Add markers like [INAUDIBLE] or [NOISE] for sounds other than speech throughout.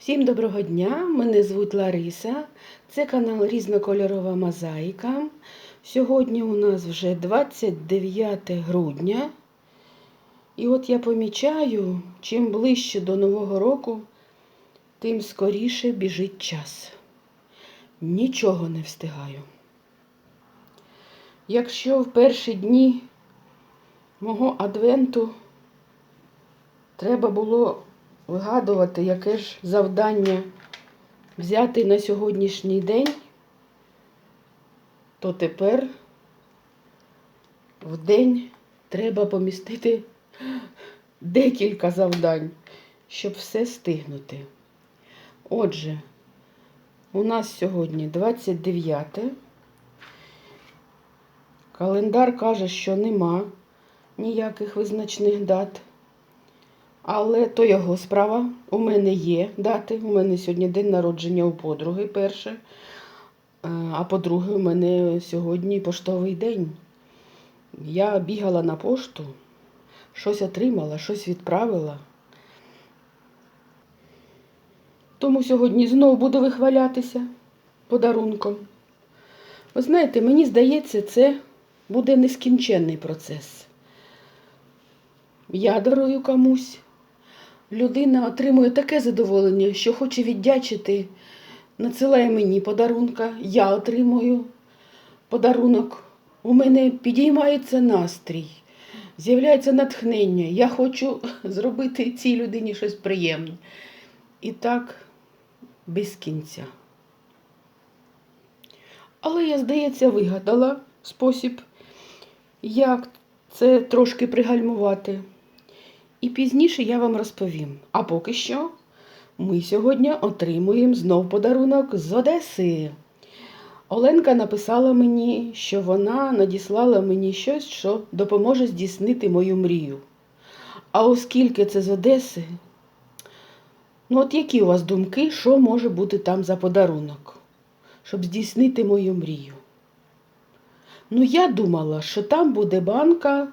Всім доброго дня! Мене звуть Лариса. Це канал Різнокольорова Мозаїка. Сьогодні у нас вже 29 грудня. І от я помічаю, чим ближче до Нового року, тим скоріше біжить час. Нічого не встигаю. Якщо в перші дні мого адвенту треба було вигадувати, яке ж завдання взяти на сьогоднішній день, то тепер в день треба помістити декілька завдань, щоб все стигнути. Отже, у нас сьогодні 29. Календар каже, що нема ніяких визначних дат. Але то його справа. У мене є дати. У мене сьогодні день народження у подруги перше. Е, А по-друге, у мене сьогодні поштовий день. Я бігала на пошту, щось отримала, щось відправила. Тому сьогодні знову буду вихвалятися подарунком. Ви знаєте, мені здається, це буде нескінченний процес. Я дарую комусь. Людина отримує таке задоволення, що хоче віддячити, надсилає мені подарунка, я отримую подарунок. У мене підіймається настрій, з'являється натхнення. Я хочу [LAUGHS] зробити цій людині щось приємне. І так без кінця. Але я, здається, вигадала спосіб, як це трошки пригальмувати. І пізніше я вам розповім. А поки що ми сьогодні отримуємо знов подарунок з Одеси. Оленка написала мені, що вона надіслала мені щось, що допоможе здійснити мою мрію. А оскільки це з Одеси, ну от які у вас думки, що може бути там за подарунок, щоб здійснити мою мрію? Ну, я думала, що там буде банка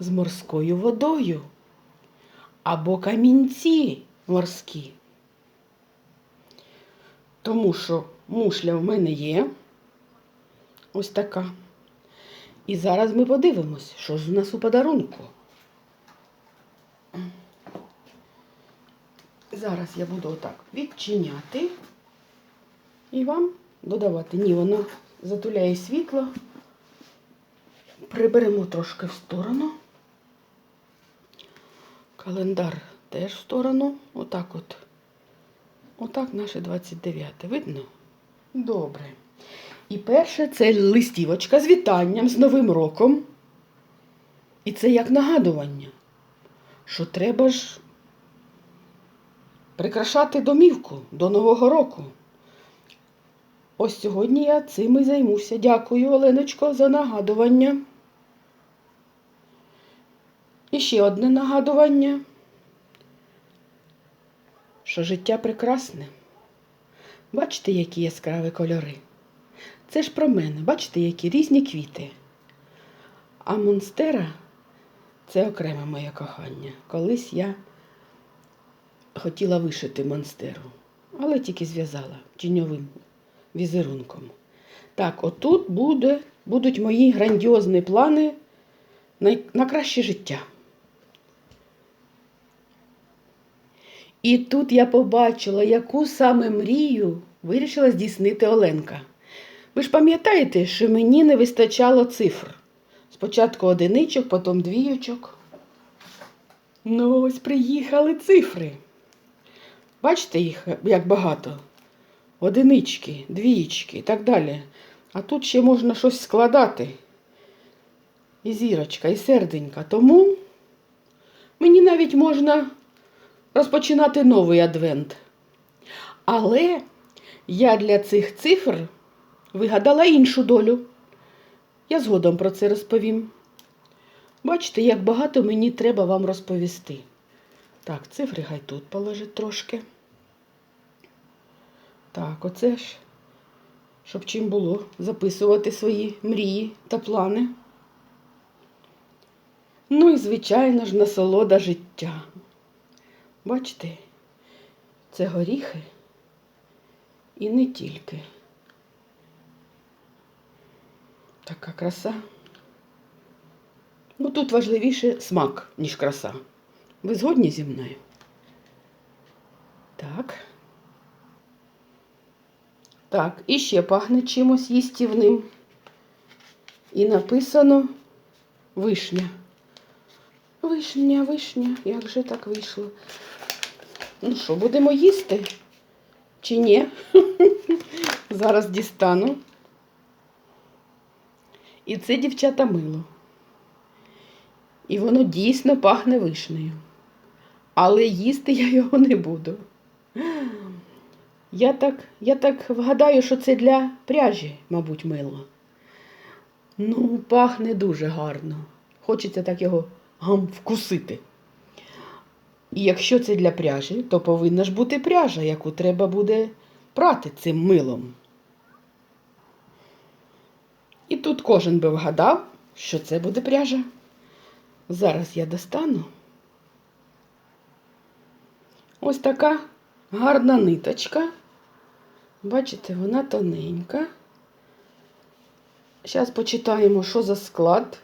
з морською водою або камінці морські. Тому що мушля в мене є ось така. І зараз ми подивимось, що ж у нас у подарунку. Зараз я буду отак відчиняти і вам додавати. Ні, воно затуляє світло. Приберемо трошки в сторону. Календар теж в сторону. Отак от. Отак наше 29. Видно? Добре. І перше це листівочка з вітанням з Новим роком. І це як нагадування, що треба ж прикрашати домівку до Нового року. Ось сьогодні я цим і займуся. Дякую, Оленочко, за нагадування. І ще одне нагадування, що життя прекрасне. Бачите, які яскраві кольори? Це ж про мене. Бачите, які різні квіти. А монстера це окреме моє кохання. Колись я хотіла вишити монстеру, але тільки зв'язала тіньовим візерунком. Так, отут буде, будуть мої грандіозні плани на, на краще життя. І тут я побачила, яку саме мрію вирішила здійснити Оленка. Ви ж пам'ятаєте, що мені не вистачало цифр. Спочатку одиничок, потім двійочок. Ну, ось приїхали цифри. Бачите їх, як багато? Одинички, двієчки і так далі. А тут ще можна щось складати. І зірочка, і серденька. Тому мені навіть можна розпочинати новий адвент. Але я для цих цифр вигадала іншу долю. Я згодом про це розповім. Бачите, як багато мені треба вам розповісти. Так, цифри хай тут положить трошки. Так, оце ж, щоб чим було записувати свої мрії та плани. Ну і, звичайно ж, насолода життя. Бачите, Це горіхи. І не тільки. Така краса. Ну, тут важливіше смак, ніж краса. Ви згодні зі мною? Так. Так, і ще пахне чимось їстівним. І написано вишня. Вишня, вишня, як же так вийшло? Ну що, будемо їсти? Чи ні? [LAUGHS] Зараз дістану. І це дівчата мило. І воно дійсно пахне вишнею. Але їсти я його не буду. Я так, я так вгадаю, що це для пряжі, мабуть, мило. Ну, пахне дуже гарно. Хочеться так його гам вкусити. І якщо це для пряжі, то повинна ж бути пряжа, яку треба буде прати цим милом. І тут кожен би вгадав, що це буде пряжа. Зараз я достану. Ось така гарна ниточка. Бачите, вона тоненька. Зараз почитаємо, що за склад.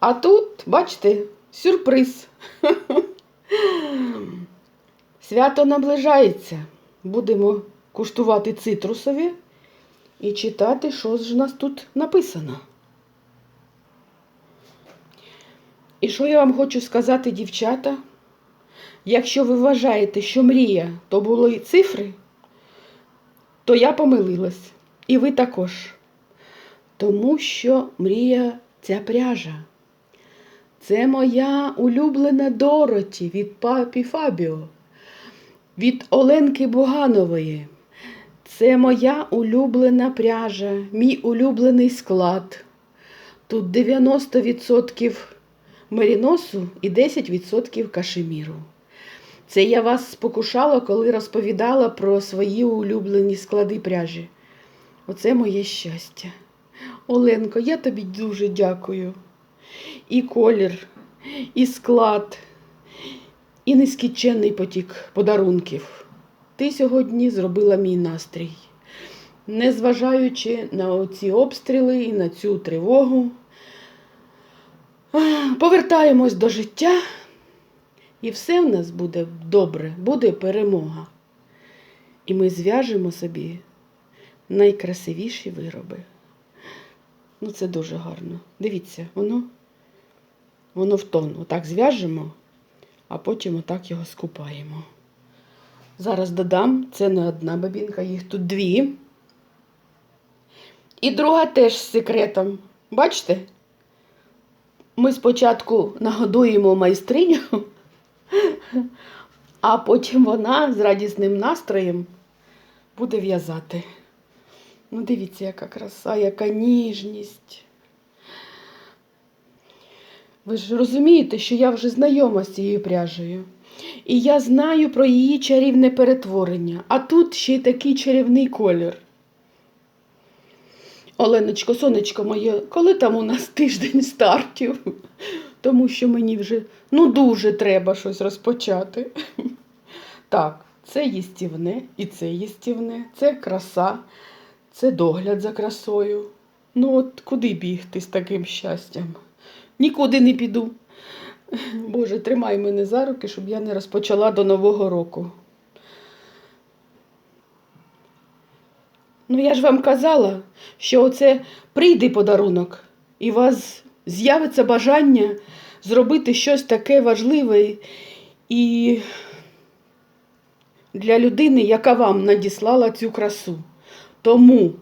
А тут, бачите, сюрприз. [LAUGHS] Свято наближається. Будемо куштувати цитрусові і читати, що ж у нас тут написано. І що я вам хочу сказати, дівчата? Якщо ви вважаєте, що мрія то були цифри, то я помилилась. І ви також. Тому що мрія ця пряжа. Це моя улюблена Дороті від папі Фабіо, від Оленки Буганової. Це моя улюблена пряжа, мій улюблений склад. Тут 90% меріносу і 10% кашеміру. Це я вас спокушала, коли розповідала про свої улюблені склади пряжі. Оце моє щастя. Оленко, я тобі дуже дякую. І колір, і склад, і нескінченний потік подарунків. Ти сьогодні зробила мій настрій. Незважаючи на оці обстріли і на цю тривогу, повертаємось до життя, і все в нас буде добре, буде перемога. І ми зв'яжемо собі найкрасивіші вироби. Ну, це дуже гарно. Дивіться, воно, воно в тон. Отак зв'яжемо, а потім отак його скупаємо. Зараз додам, це не одна бабінка, їх тут дві. І друга теж з секретом. Бачите? Ми спочатку нагодуємо майстриню, а потім вона з радісним настроєм буде в'язати. Ну, дивіться, яка краса, яка ніжність. Ви ж розумієте, що я вже знайома з цією пряжею. І я знаю про її чарівне перетворення. А тут ще й такий чарівний колір. Оленочко, сонечко моє, коли там у нас тиждень стартів? Тому що мені вже ну дуже треба щось розпочати. Так, це їстівне і це їстівне, це краса, це догляд за красою. Ну от куди бігти з таким щастям? Нікуди не піду. Боже, тримай мене за руки, щоб я не розпочала до Нового року. Ну, я ж вам казала, що оце прийде подарунок, і у вас з'явиться бажання зробити щось таке важливе і для людини, яка вам надіслала цю красу. Тому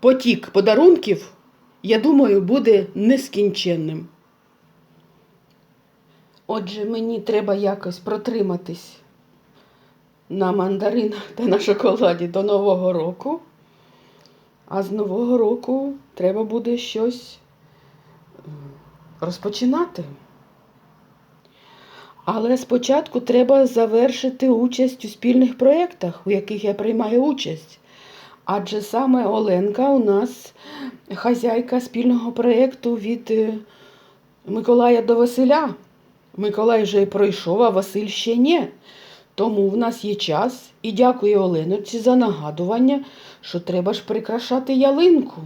потік подарунків, я думаю, буде нескінченним. Отже, мені треба якось протриматись на мандаринах та на шоколаді до Нового року. А з Нового року треба буде щось розпочинати. Але спочатку треба завершити участь у спільних проєктах, у яких я приймаю участь. Адже саме Оленка у нас хазяйка спільного проєкту від е, Миколая до Василя. Миколай вже пройшов, а Василь ще ні. Тому в нас є час і дякую Оленочці за нагадування, що треба ж прикрашати ялинку.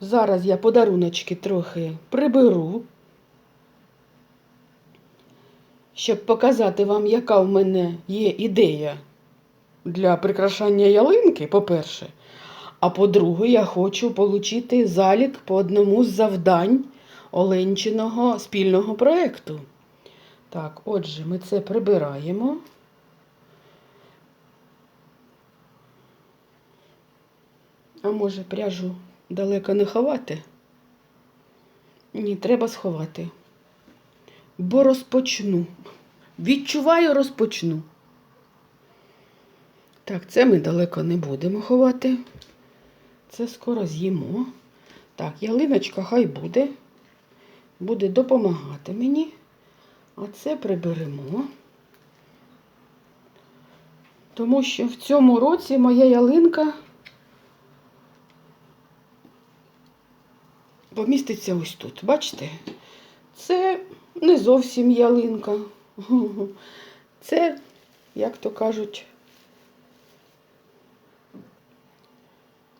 Зараз я подаруночки трохи приберу, щоб показати вам, яка в мене є ідея для прикрашання ялинки, по-перше. А по-друге, я хочу отримати залік по одному з завдань Оленчиного спільного проєкту. Так, отже, ми це прибираємо. А може пряжу далеко не ховати? Ні, треба сховати. Бо розпочну. Відчуваю, розпочну. Так, це ми далеко не будемо ховати. Це скоро з'їмо. Так, ялиночка хай буде. Буде допомагати мені. А це приберемо. Тому що в цьому році моя ялинка поміститься ось тут. Бачите? Це не зовсім ялинка. [LAUGHS] Це, як то кажуть,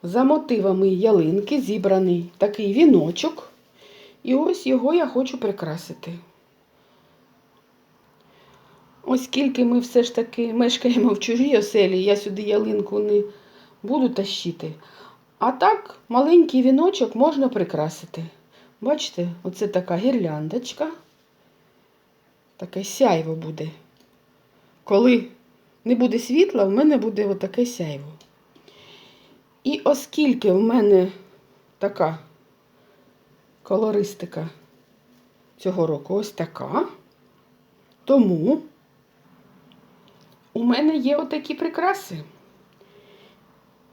за мотивами ялинки зібраний такий віночок. І ось його я хочу прикрасити. Оскільки ми все ж таки мешкаємо в чужій оселі, я сюди ялинку не буду тащити. А так, маленький віночок можна прикрасити. Бачите, оце така гірляндочка. Таке сяйво буде. Коли не буде світла, в мене буде отаке сяйво. І оскільки в мене така колористика цього року ось така, тому у мене є отакі прикраси.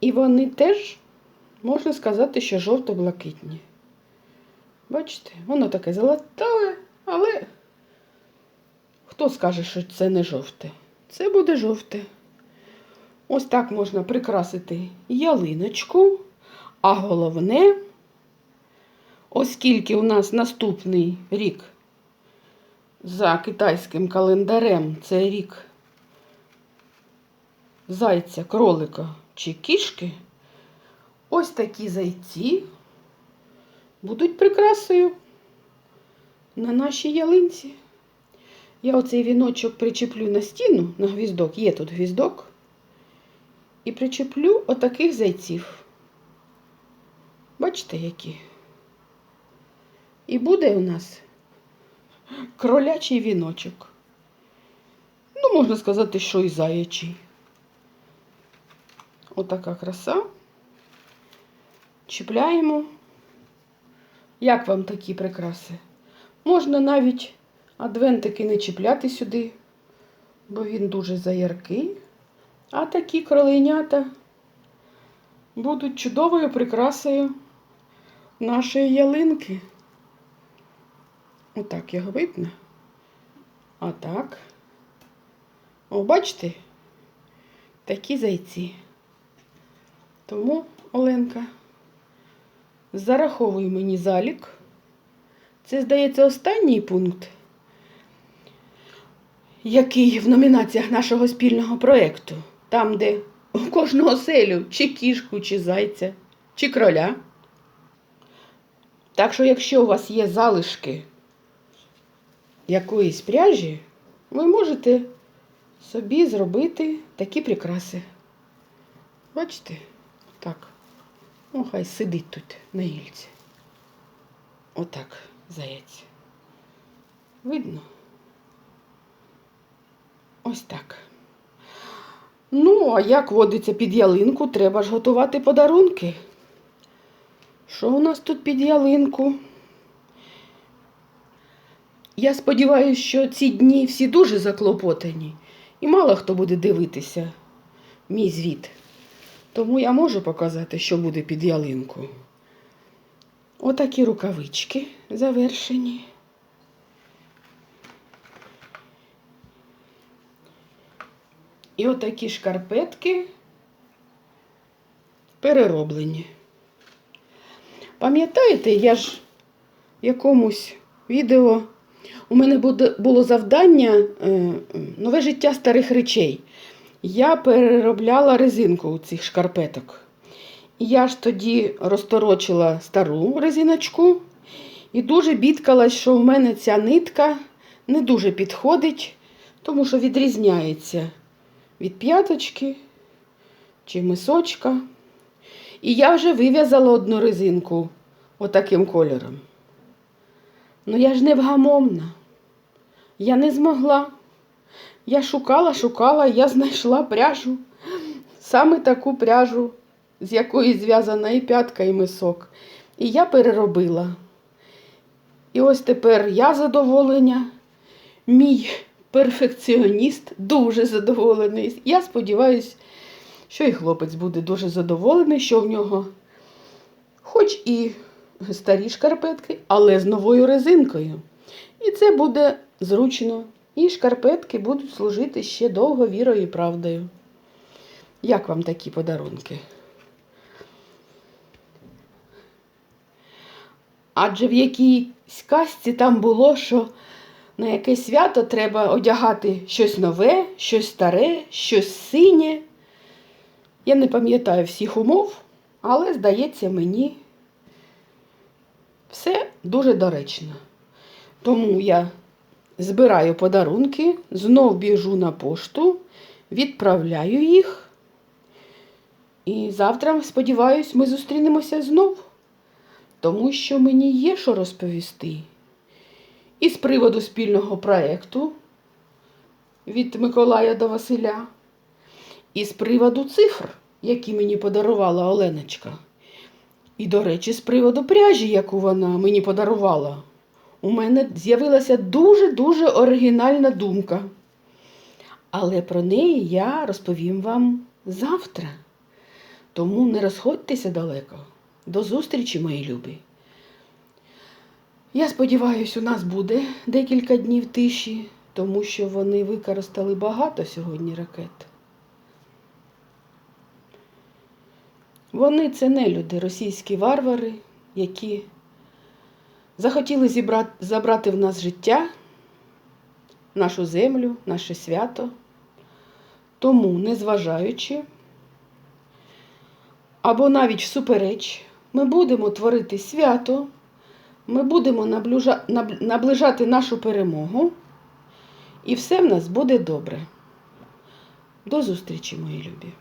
І вони теж, можна сказати, що жовто-блакитні. Бачите, воно таке золотаве, але хто скаже, що це не жовте? Це буде жовте. Ось так можна прикрасити ялиночку, а головне, оскільки у нас наступний рік за китайським календарем це рік зайця, кролика чи кішки, ось такі зайці будуть прикрасою на нашій ялинці. Я оцей віночок причеплю на стіну, на гвіздок, є тут гвіздок, і причеплю отаких зайців. Бачите, які? І буде у нас кролячий віночок. Ну, можна сказати, що і заячий. Отака краса. Чіпляємо. Як вам такі прикраси? Можна навіть адвентики не чіпляти сюди, бо він дуже заяркий. А такі кроленята будуть чудовою прикрасою нашої ялинки. Отак його видно. А так. О, бачите? Такі зайці. Тому, Оленка, зараховуй мені залік. Це, здається, останній пункт, який в номінаціях нашого спільного проєкту, там, де у кожного селю чи кішку, чи зайця, чи кроля. Так що, якщо у вас є залишки якоїсь пряжі, ви можете собі зробити такі прикраси. Бачите? Так. Ну, хай сидить тут на гільці. Отак, заєць. Видно? Ось так. Ну, а як водиться під ялинку, треба ж готувати подарунки. Що у нас тут під ялинку? Я сподіваюся, що ці дні всі дуже заклопотані, і мало хто буде дивитися мій звіт. Тому я можу показати, що буде під ялинку. Отакі рукавички завершені. І отакі шкарпетки перероблені. Пам'ятаєте, я ж в якомусь відео У мене було завдання е, нове життя старих речей. Я переробляла резинку у цих шкарпеток. І я ж тоді розторочила стару резиночку і дуже бідкалась, що в мене ця нитка не дуже підходить, тому що відрізняється від п'яточки чи мисочка. І я вже вив'язала одну резинку отаким кольором. Ну я ж невгамовна. Я не змогла. Я шукала, шукала, я знайшла пряжу, саме таку пряжу, з якої зв'язана і п'ятка, і мисок. І я переробила. І ось тепер я задоволення, мій перфекціоніст дуже задоволений. Я сподіваюся, що і хлопець буде дуже задоволений, що в нього хоч і старі шкарпетки, але з новою резинкою. І це буде зручно. І шкарпетки будуть служити ще довго вірою і правдою. Як вам такі подарунки? Адже в якійсь казці там було, що на якесь свято треба одягати щось нове, щось старе, щось синє. Я не пам'ятаю всіх умов, але, здається, мені все дуже доречно. Тому я збираю подарунки, знов біжу на пошту, відправляю їх. І завтра, сподіваюсь, ми зустрінемося знов, тому що мені є що розповісти. І з приводу спільного проєкту від Миколая до Василя, і з приводу цифр, які мені подарувала Оленочка. І, до речі, з приводу пряжі, яку вона мені подарувала, у мене з'явилася дуже-дуже оригінальна думка. Але про неї я розповім вам завтра. Тому не розходьтеся далеко. До зустрічі, мої любі. Я сподіваюся, у нас буде декілька днів тиші, тому що вони використали багато сьогодні ракет. Вони це не люди, російські варвари, які захотіли зібрати, забрати в нас життя, нашу землю, наше свято. Тому, незважаючи, або навіть всупереч, ми будемо творити свято, ми будемо наближати нашу перемогу, і все в нас буде добре. До зустрічі, мої любі!